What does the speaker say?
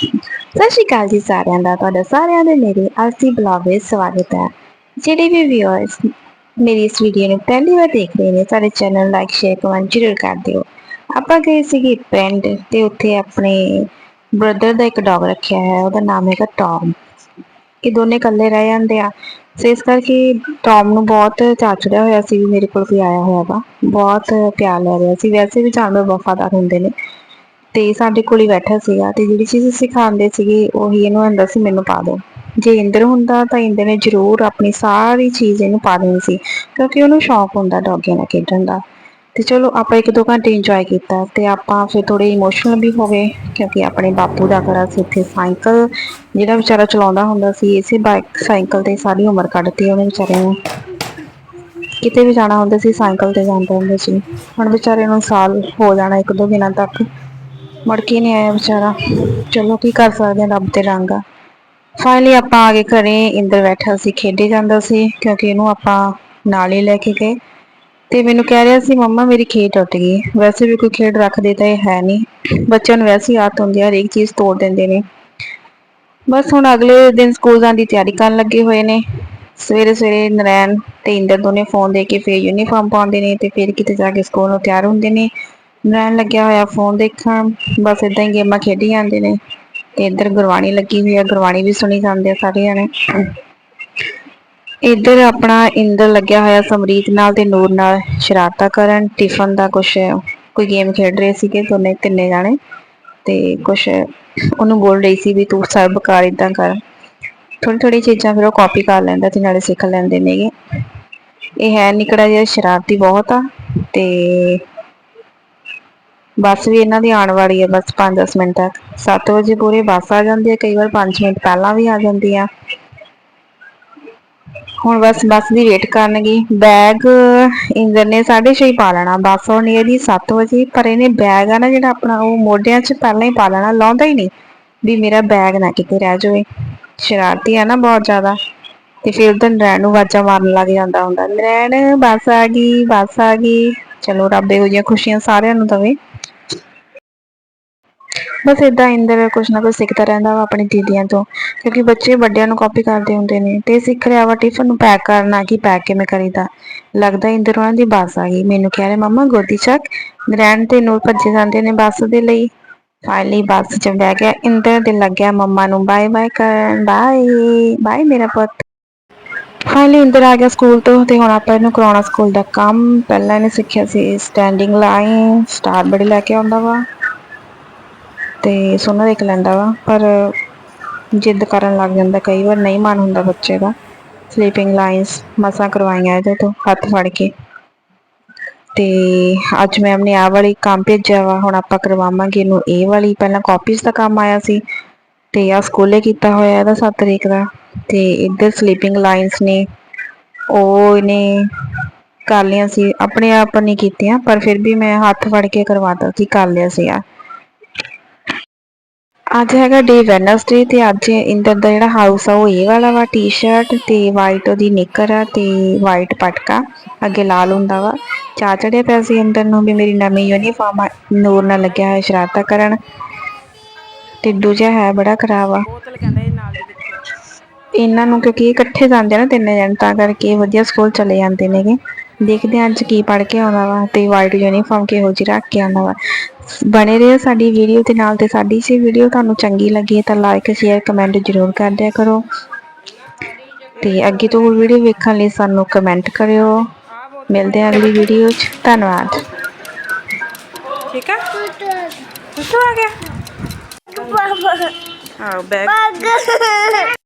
ਸਤਿ ਸ਼੍ਰੀ ਅਕਾਲ ਜੀ ਸਾਰਿਆਂ ਦਾ, ਤੁਹਾਡਾ ਸਾਰਿਆਂ ਦੇ ਮੇਰੇ ਅੱਜ ਦੀ ਬਲੌਗ ਵਿੱਚ ਸਵਾਗਤ ਹੈ। ਜਿਹੜੇ ਵੀ ਵਿਊਅਰਸ ਮੇਰੀ ਇਸ ਵੀਡੀਓ ਨੂੰ ਪਹਿਲੀ ਵਾਰ ਦੇਖ ਰਹੇ ਨੇ, ਸਾਡੇ ਚੈਨਲ ਲਾਈਕ ਸ਼ੇਅਰ ਕਮੈਂਟ ਜ਼ਰੂਰ ਕਰ ਦਿਓ। ਆਪਾਂ ਗਏ ਸੀਗੇ ਪਿੰਡ ਤੇ ਉੱਥੇ ਆਪਣੇ ਬ੍ਰਦਰ ਦਾ ਇੱਕ ਡੌਗ ਰੱਖਿਆ ਹੈ ਉਹਦਾ ਨਾਮ ਹੈਗਾ ਟੌਮ ਇਹ ਦੋਨੇ ਇਕੱਲੇ ਰਹਿ ਜਾਂਦੇ ਆ। ਸੋ ਇਸ ਕਰਕੇ ਟੌਮ ਨੂੰ ਬਹੁਤ ਚਾਅ ਹੋਇਆ ਸੀ ਵੀ ਮੇਰੇ ਕੋਲ ਕੋਈ ਆਇਆ ਹੋਇਆ ਵਾ। ਬਹੁਤ ਪਿਆਰ ਲੈ ਰਿਹਾ ਸੀ। ਵੈਸੇ ਵੀ ਜਾਨਵਰ ਵਫਾਦਾਰ ਹੁੰਦੇ ਨੇ। ਤੇ ਸਾਡੇ ਕੋਲ ਹੀ ਬੈਠਾ ਸੀਗਾ ਤੇ ਜਿਹੜੀ ਚੀਜ਼ ਅਸੀਂ ਖਾਂਦੇ ਸੀਗੇ ਉਹੀ ਇਹਨੂੰ ਹੁੰਦਾ ਸੀ, ਮੈਨੂੰ ਪਾ ਦਿਓ। ਜੇ ਇੰਦਰ ਹੁੰਦਾ ਤਾਂ ਇੰਦਰ ਨੇ ਜ਼ਰੂਰ ਆਪਣੀ ਸਾਰੀ ਚੀਜ਼ ਇਹਨੂੰ ਪਾ ਦੇਣੀ ਸੀ, ਕਿਉਂਕਿ ਉਹਨੂੰ ਸ਼ੌਕ ਹੁੰਦਾ ਡੌਗਿਆਂ ਨਾਲ ਖੇਡਣ ਦਾ। ਤੇ ਚਲੋ ਆਪਾਂ ਇੱਕ ਦੋ ਘੰਟੇ ਇੰਜੋਏ ਕੀਤਾ ਤੇ ਆਪਾਂ ਫਿਰ ਥੋੜੇ ਇਮੋਸ਼ਨਲ ਵੀ ਹੋ ਗਏ, ਕਿਉਂਕਿ ਆਪਣੇ ਬਾਪੂ ਦਾ ਘਰ ਸੀ ਇੱਥੇ ਸਾਈਕਲ, ਜਿਹੜਾ ਵਿਚਾਰਾ ਚਲਾਉਂਦਾ ਹੁੰਦਾ ਸੀ, ਇਸੇ ਬਾਈਕ ਸਾਈਕਲ ਤੇ ਸਾਰੀ ਉਮਰ ਕੱਢਤੀ ਉਹਨੇ ਵਿਚਾਰੇ ਨੇ। ਕਿਤੇ ਵੀ ਜਾਣਾ ਹੁੰਦਾ ਸੀ, ਸਾਈਕਲ ਤੇ ਜਾਂਦਾ ਹੁੰਦਾ ਸੀ। ਹੁਣ ਵਿਚਾਰੇ ਨੂੰ ਸਾਲ ਹੋ ਜਾਣਾ ਇੱਕ ਦੋ ਦਿਨਾਂ ਤੱਕ। ਮੁੜ ਕੇ ਨਹੀਂ ਆਇਆ ਵਿਚਾਰਾ। ਚਲੋ, ਕੀ ਕਰ ਸਕਦੇ ਹਾਂ ਰੱਬ ਤੇ ਰੰਗ ਆ। ਫਾਈਨਲੀ ਆਪਾਂ ਆ ਗਏ ਘਰੇ ਇੰਦਰ ਬੈਠਾ ਸੀ, ਖੇਡੇ ਜਾਂਦਾ ਸੀ, ਕਿਉਂਕਿ ਇਹਨੂੰ ਆਪਾਂ ਨਾਲ ਹੀ ਲੈ ਕੇ ਗਏ। ਤੇ ਮੈਨੂੰ ਕਹਿ ਰਿਹਾ ਸੀ, ਮੰਮਾ, ਮੇਰੀ ਖੇਡ ਟੁੱਟ ਗਈ। ਵੈਸੇ ਵੀ ਕੋਈ ਖੇਡ ਰੱਖਦੇ ਤਾਂ ਇਹ ਹੈ ਨਹੀਂ। ਬੱਚਿਆਂ ਨੂੰ ਵੈਸੇ ਹੀ ਆਦਤ ਹੁੰਦੀ ਹੈ ਹਰੇਕ ਚੀਜ਼ ਤੋੜ ਦਿੰਦੇ ਨੇ। ਬਸ ਹੁਣ ਅਗਲੇ ਦਿਨ ਸਕੂਲ ਜਾਣ ਦੀ ਤਿਆਰੀ ਕਰਨ ਲੱਗੇ ਹੋਏ ਨੇ। ਸਵੇਰੇ ਸਵੇਰੇ ਨਰੈਣ ਤੇ ਇੰਦਰ ਦੋਨੇ ਫੋਨ ਦੇ ਕੇ ਫਿਰ ਯੂਨੀਫਾਰਮ ਪਾਉਂਦੇ ਨੇ ਤੇ ਫਿਰ ਕਿਤੇ ਜਾ ਕੇ ਸਕੂਲ ਨੂੰ ਤਿਆਰ ਹੁੰਦੇ ਨੇ। ਨਰੈਣ ਲੱਗਿਆ ਹੋਇਆ ਫੋਨ ਦੇਖਣ। ਬਸ ਇਦਾਂ ਹੀ ਗੇਮਾਂ ਖੇਡੀ ਜਾਂਦੇ ਨੇ। ਤੇ ਇੱਧਰ ਗੁਰਬਾਣੀ ਲੱਗੀ ਹੋਈ ਆ, ਗੁਰਬਾਣੀ ਵੀ ਸੁਣੀ ਜਾਂਦੇ ਆ ਸਾਰੇ ਜਣੇ। ਇੱਧਰ ਆਪਣਾ ਇੰਦਰ ਲੱਗਿਆ ਹੋਇਆ ਸਮਰੀਤ ਨਾਲ ਤੇ ਨੂਰ ਨਾਲ ਸ਼ਰਾਰਤਾਂ ਕਰਨ। ਟਿਫਨ ਦਾ ਕੁਛ ਕੋਈ ਗੇਮ ਖੇਡ ਰਹੇ ਸੀਗੇ ਦੋਨੇ ਤਿੰਨੇ ਜਾਣੇ। ਤੇ ਕੁਛ ਉਹਨੂੰ ਬੋਲ ਰਹੀ ਸੀ ਵੀ ਤੂੰ ਸਰਬ ਕਰ ਇਦਾਂ ਕਰ। ਥੋੜੀ ਥੋੜੀ ਚੀਜ਼ਾਂ ਫਿਰ ਉਹ ਕਾਪੀ ਕਰ ਲੈਂਦਾ ਤੇ ਨਾਲੇ ਸਿੱਖ ਲੈਂਦੇ ਨੇਗੇ। ਇਹ ਹੈ ਨਿਕੜਾ ਜਿਹਾ ਸ਼ਰਾਰਤੀ ਬਹੁਤ ਆ। ਤੇ ਬੱਸ ਵੀ ਇਹਨਾਂ ਦੀ ਆਉਣ ਵਾਲੀ ਹੈ, ਬਸ 5-10 ਮਿੰਟ ਤੱਕ। 7 ਵਜੇ ਪੂਰੇ ਬੱਸ ਆ ਜਾਂਦੀ ਹੈ, ਕਈ ਵਾਰ 5 ਮਿੰਟ ਪਹਿਲਾਂ ਵੀ ਆ ਜਾਂਦੀ ਆ। ਹੁਣ ਬਸ, ਬੱਸ ਦੀ ਵੇਟ ਕਰਨਗੀ। ਬੈਗ ਇੰਦਰ ਨੇ 6:30 ਪਾ ਲੈਣਾ। ਬੱਸ ਆਉਣੀ ਇਹਦੀ 7 ਵਜੇ, ਪਰ ਇਹਨੇ ਬੈਗ ਆ ਨਾ ਜਿਹੜਾ ਆਪਣਾ, ਉਹ ਮੋਢਿਆਂ 'ਚ ਪਹਿਲਾਂ ਹੀ ਪਾ ਲੈਣਾ, ਲਾਉਂਦਾ ਹੀ ਨਹੀਂ। ਵੀ ਮੇਰਾ ਬੈਗ ਨਾ ਕਿਤੇ ਰਹਿ ਜਾਵੇ। ਸ਼ਰਾਰਤੀ ਆ ਨਾ ਬਹੁਤ ਜ਼ਿਆਦਾ। ਤੇ ਫਿਰ ਉਦੋਂ ਨਰੈਣ ਨੂੰ ਆਵਾਜ਼ਾਂ ਮਾਰਨ ਲੱਗ ਜਾਂਦਾ ਹੁੰਦਾ। ਨਰੈਣ ਬੱਸ ਆ ਗਈ, ਬੱਸ ਆ ਗਈ। ਚਲੋ, ਰੱਬ ਇਹੋ ਜਿਹੀਆਂ ਖੁਸ਼ੀਆਂ ਸਾਰਿਆਂ ਨੂੰ ਦਵੇ। ਬਸ ਇਦਾਂ ਇੰਦਰ ਕੁਛ ਨਾ ਕੁਛ ਸਿੱਖਦਾ ਰਹਿੰਦਾ ਵਾ ਆਪਣੀ ਦੀਦੀਆਂ ਤੋਂ, ਕਿਉਂਕਿ ਬੱਚੇ ਵੱਡਿਆਂ ਨੂੰ ਕਾਪੀ ਕਰਦੇ ਹੁੰਦੇ ਨੇ ਤੇ ਸਿੱਖ ਰਿਹਾ ਵਾ ਟਿਫਨ ਨੂੰ ਪੈਕ ਕਰਨਾ ਕਿ ਪੈਕ ਕਿਵੇਂ ਕਰੀਦਾ। ਲੱਗਦਾ ਇੰਦਰ ਉਹਨਾਂ ਦੀ ਬੱਸ ਆ ਗਈ। ਮੈਨੂੰ ਕਹਿ ਰਹੇ, ਮਮਾ, ਗੋਦੀ ਚੱਕ ਨਰੈਣ ਤੇ ਨੂਰ ਭੱਜੇ ਜਾਂਦੇ ਨੇ ਬੱਸ ਦੇ ਲਈ। ਫਾਈਨਲੀ ਬੱਸ 'ਚ ਬਹਿ ਗਿਆ। ਇੰਦਰ ਦੇ ਲੱਗਿਆ ਮੰਮਾ ਨੂੰ ਬਾਏ ਬਾਏ ਕਰਨ, ਬਾਏ ਬਾਏ ਮੇਰਾ ਪੁੱਤ। ਫਾਈਨਲੀ ਇੰਦਰ ਆ ਗਿਆ ਸਕੂਲ ਤੋਂ ਤੇ ਹੁਣ ਆਪਾਂ ਇਹਨੂੰ ਕਰਾਉਣਾ ਸਕੂਲ ਦਾ ਕੰਮ। ਪਹਿਲਾਂ ਇਹਨੇ ਸਿੱਖਿਆ ਸੀ ਸਟੈਂਡਿੰਗ ਲਾਈਨ ਸਟਾਰ ਬੜੀ ਲੈ ਕੇ ਆਉਂਦਾ ਵਾ ਤੇ ਸੋਨਾ ਦੇਖ ਲੈਂਦਾ ਵਾ, ਪਰ ਜਿੱਦ ਕਰਨ ਲੱਗ ਜਾਂਦਾ, ਕਈ ਵਾਰ ਨਹੀਂ ਮਨ ਹੁੰਦਾ ਬੱਚੇ ਦਾ। ਸਲੀਪਿੰਗ ਲਾਈਨਸ ਮਸਾਂ ਕਰਵਾਈਆਂ ਇਹਦੇ ਤੋਂ, ਹੱਥ ਫੜ ਕੇ। ਤੇ ਅੱਜ ਮੈਮ ਨੇ ਆ ਵਾਲੀ ਕੰਮ ਭੇਜਿਆ ਵਾ, ਹੁਣ ਆਪਾਂ ਕਰਵਾਵਾਂਗੇ ਇਹਨੂੰ, ਇਹ ਵਾਲੀ ਪਹਿਲਾਂ ਕਾਪੀਜ਼ ਦਾ ਕੰਮ ਆਇਆ ਸੀ। ਤੇ ਆ ਸਕੂਲੇ ਕੀਤਾ ਹੋਇਆ ਇਹਦਾ 7 ਤਰੀਕ ਦਾ ਤੇ ਇੱਧਰ ਸਲੀਪਿੰਗ ਲਾਈਨਸ ਨੇ, ਉਹ ਇਹਨੇ ਕਰ ਲਿਆ ਸੀ, ਆਪਣੇ ਆਪ ਨਹੀਂ ਕੀਤੀਆਂ, ਪਰ ਫਿਰ ਵੀ ਮੈਂ ਹੱਥ ਫੜ ਕੇ ਕਰਵਾਤਾ ਸੀ ਕਰ ਲਿਆ ਸੀਗਾ ਅੱਜ ਹੈਗਾ ਡੇ ਵੈਨਸਡੇ ਤੇ ਅੱਜ ਇੰਦਰ ਦਾ ਜਿਹੜਾ ਹਾਊਸ ਆ, ਉਹ ਇਹ ਵਾਲਾ ਵਾ ਟੀ-ਸ਼ਰਟ ਤੇ ਵਾਈਟ ਉਹਦੀ ਨਿੱਕਰ ਆ ਤੇ ਵਾਈਟ ਪਟਕਾ, ਅੱਗੇ ਲਾਲ ਹੁੰਦਾ ਵਾ। ਚਾ ਚੜਿਆ ਪਿਆ ਸੀ ਇੰਦਰ ਨੂੰ ਵੀ ਮੇਰੀ ਨਵੀਂ ਯੂਨੀਫਾਰਮ ਨੂਰ ਨਾਲ ਲੱਗਿਆ ਹੋਇਆ ਸ਼ਰਾਰਤਾਂ ਕਰਨ। ਟਿੱਡੂ ਜਿਹਾ ਹੈ ਬੜਾ ਖਰਾਬ ਆ। ਬੋਤਲ ਕਹਿੰਦਾ ਇਹ ਨਾਲ ਦੀ ਕਿੱਥੇ ਆ ਇਹਨਾਂ ਨੂੰ ਕਿਉਂਕਿ ਇਹ ਇਕੱਠੇ ਜਾਂਦੇ ਨਾ ਤਿੰਨੇ ਜਣ ਤਾਂ ਕਰਕੇ ਵਧੀਆ ਸਕੂਲ ਚਲੇ ਜਾਂਦੇ ਨੇਗੇ। ਦੇਖਦੇ ਹਾਂ ਅੱਜ ਕੀ ਪੜ ਕੇ ਆਉਂਦਾ ਵਾ ਤੇ ਵਾਈਟ ਯੂਨੀਫਾਰਮ ਕਿਹੋ ਜਿਹੀ ਰੱਖ ਕੇ ਆਉਂਦਾ ਵਾ। ਬਣੇ ਰਹੋ ਸਾਡੀ ਵੀਡੀਓ ਦੇ ਨਾਲ ਤੇ ਸਾਡੀ ਸੀ ਵੀਡੀਓ ਤੁਹਾਨੂੰ ਚੰਗੀ ਲੱਗੀ ਤਾਂ ਲਾਈਕ ਸ਼ੇਅਰ ਕਮੈਂਟ ਜ਼ਰੂਰ ਕਰ ਦਿਆ ਕਰੋ। ਤੇ ਅੱਗੇ ਤੋਂ ਹੋਰ ਵੀਡੀਓ ਵੇਖਣ ਲਈ ਸਾਨੂੰ ਕਮੈਂਟ ਕਰਿਓ। ਮਿਲਦੇ ਹਾਂ ਅਗਲੀ ਵੀਡੀਓ 'ਚ। ਧੰਨਵਾਦ। ਠੀਕ ਆ? ਕੁੱਤੂ ਆ ਗਿਆ। Baba. ਆ ਬੈਗ